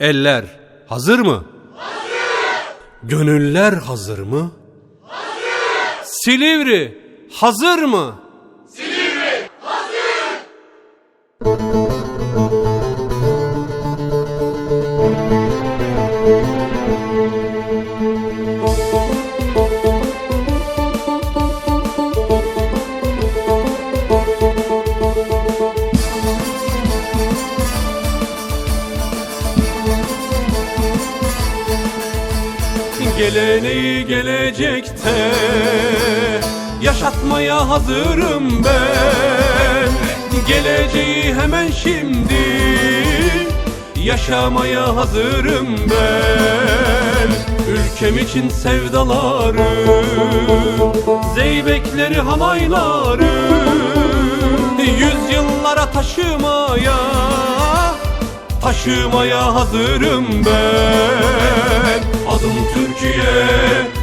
Eller hazır mı? Hazır. Gönüller hazır mı? Hazır. Silivri hazır mı? Geleneği gelecekte yaşatmaya hazırım ben. Geleceği hemen şimdi yaşamaya hazırım ben. Ülkem için sevdaları, zeybekleri halayları Yüzyıllara taşımaya taşımaya hazırım ben Adım Türkiye,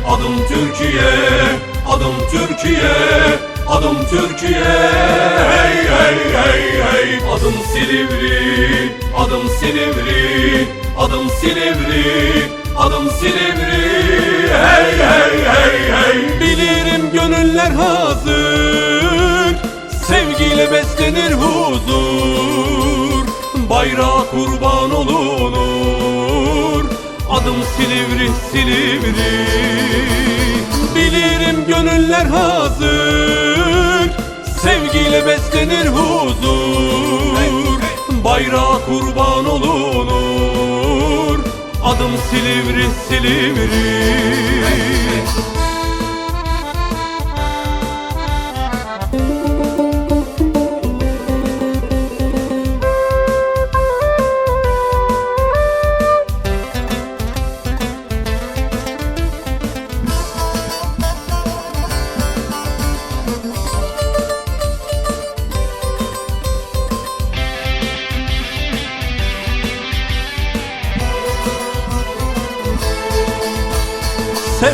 adım Türkiye, adım Türkiye, adım Türkiye. Hey hey hey hey. Adım Silivri, adım Silivri, adım Silivri, adım Silivri. Hey hey hey hey. Bilirim gönüller hazır Sevgiyle beslenir huzur. Bayrağa kurban olunur Adım Silivri Silivri. Bilirim gönüller hazır. Sevgiyle beslenir huzur. Bayrağa kurban olunur. Adım Silivri Silivri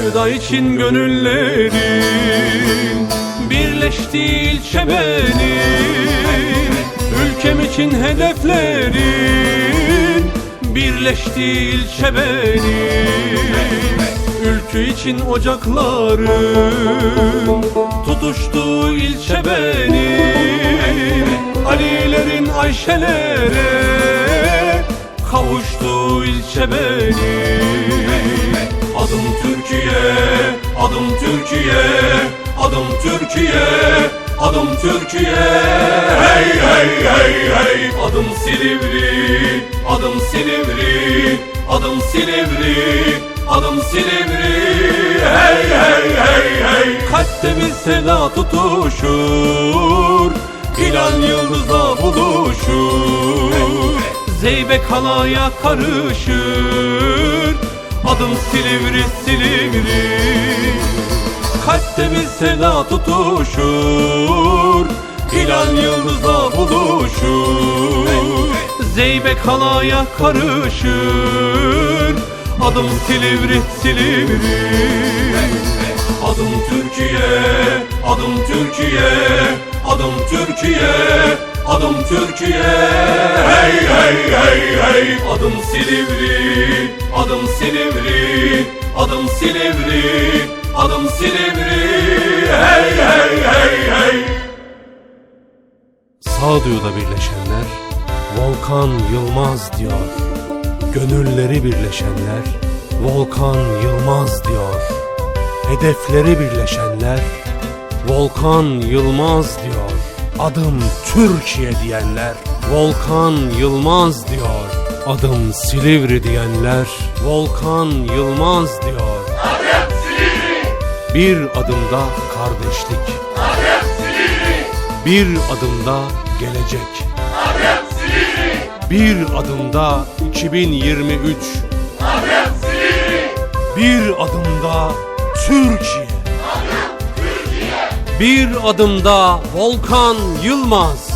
Sevda için gönüllerin Birleştiği ilçe benim. Ülkem için hedeflerin Birleştiği ilçe benim. Ülkü için ocakların Tutuştuğu ilçe benim. Alilerin Ayşelere Kavuştuğu ilçe benim Türkiye, adım Türkiye, adım Türkiye. Hey hey hey hey. Adım Silivri, adım Silivri, adım Silivri, adım Silivri. Hey hey hey hey. Kalpte bir seda tutuşur, hilal yıldıza buluşur. Zeybek halaya karışır. Adım Silivri Silivri Kalpte bir seda tutuşur Hilal yıldızla buluşur Zeybek halaya karışır Adım Silivri Silivri Adım Türkiye, adım Türkiye, adım Türkiye, adım Türkiye. Hey hey hey hey. Adım Silivri, adım Silivri, adım Silivri, adım Silivri. Hey hey hey hey. Sağduyuda birleşenler Volkan Yılmaz diyor. Gönülleri birleşenler Volkan Yılmaz diyor. Hedefleri birleşenler Volkan Yılmaz diyor. Adım Türkiye diyenler Volkan Yılmaz diyor. Adım Silivri diyenler Volkan Yılmaz diyor. Bir adımda kardeşlik. Bir adımda gelecek. Bir adımda 2023. Bir adımda Türkiye. Bir adımda Volkan Yılmaz.